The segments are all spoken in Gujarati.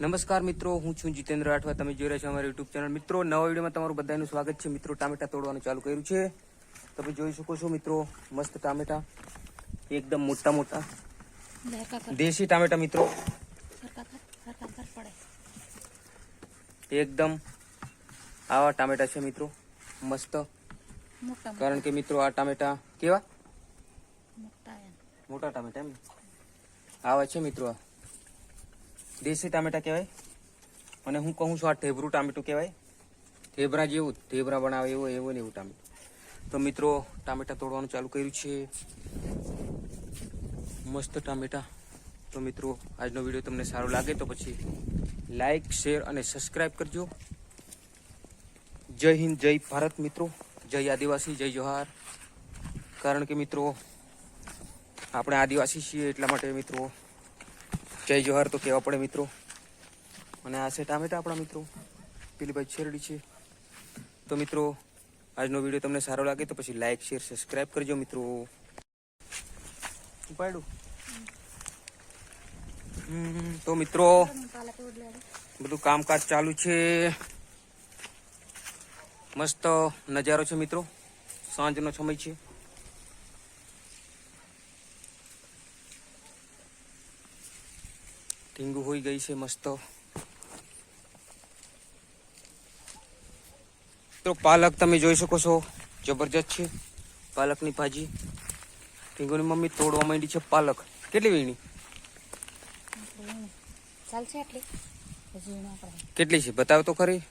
નમસ્કાર મિત્રો હું છું જીતેન્દ્ર રાઠવા. તમે જોઈ રહ્યા છો અમારી યુટ્યુબ ચેનલ મિત્રો નવા વિડીયોમાં તમારું બધાનું સ્વાગત છે. મિત્રો ટામેટા તોડવાનું ચાલુ કર્યું છે. તમે જોઈ શકો છો મિત્રો મસ્ત ટામેટા. એકદમ મોટા મોટા. દેશી ટામેટા મિત્રો. એકદમ આવા ટામેટા છે મિત્રો. મસ્ત. કારણ કે મિત્રો આ ટામેટા કેવા? મોટા ટામેટા એમ આવા છે મિત્રો આ. દેશી ટામેટા કહેવાય. અને હું કહું છું આ ઢેબરું ટામેટું કહેવાય. ઢેબરા જેવું, ઢેબરા બનાવે એવું એવું ને એવું ટામેટું. તો મિત્રો, ટામેટા તોડવાનું ચાલુ કર્યું છે. મસ્ત ટામેટા. તો મિત્રો, આજનો વીડિયો તમને સારો લાગે તો પછી લાઈક, શેર અને સબસ્ક્રાઈબ કરજો. જય હિન્દ, જય ભારત મિત્રો. જય આદિવાસી, જય જોહાર. કારણ કે મિત્રો, આપણે આદિવાસી છીએ એટલા માટે મિત્રો જય જોહાર તો કહેવા પડે મિત્રો? અને આ છે ટામેટા આપણા મિત્રો. પેલી ભાઈ શેરડી છે. તો મિત્રો આજનો વીડિયો તમને સારો લાગે તો પછી લાઈક શેર સબસ્ક્રાઈબ કરજો મિત્રો. હમ, તો મિત્રો બધું કામકાજ ચાલુ છે. મસ્ત નજારો છે મિત્રો. સાંજનો સમય છે. ઢીંગુ હોઈ ગઈ છે મસ્ત. તો પાલક તમે જોઈ શકો છો જબરજસ્ત છે પાલકની ભાજી. ઢીંગુની મમ્મી તોડવા માંડી છે પાલક. કેટલી વીણી? કેટલી છે? બતાવ તો ખરી.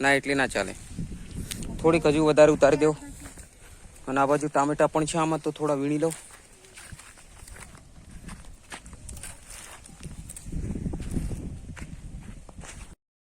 ના એટલી ના ચાલે. થોડીક હજુ વધારે ઉતારી દો. અને આ બાજુ ટામેટા પણ છે આમાં તો થોડા વીણી લો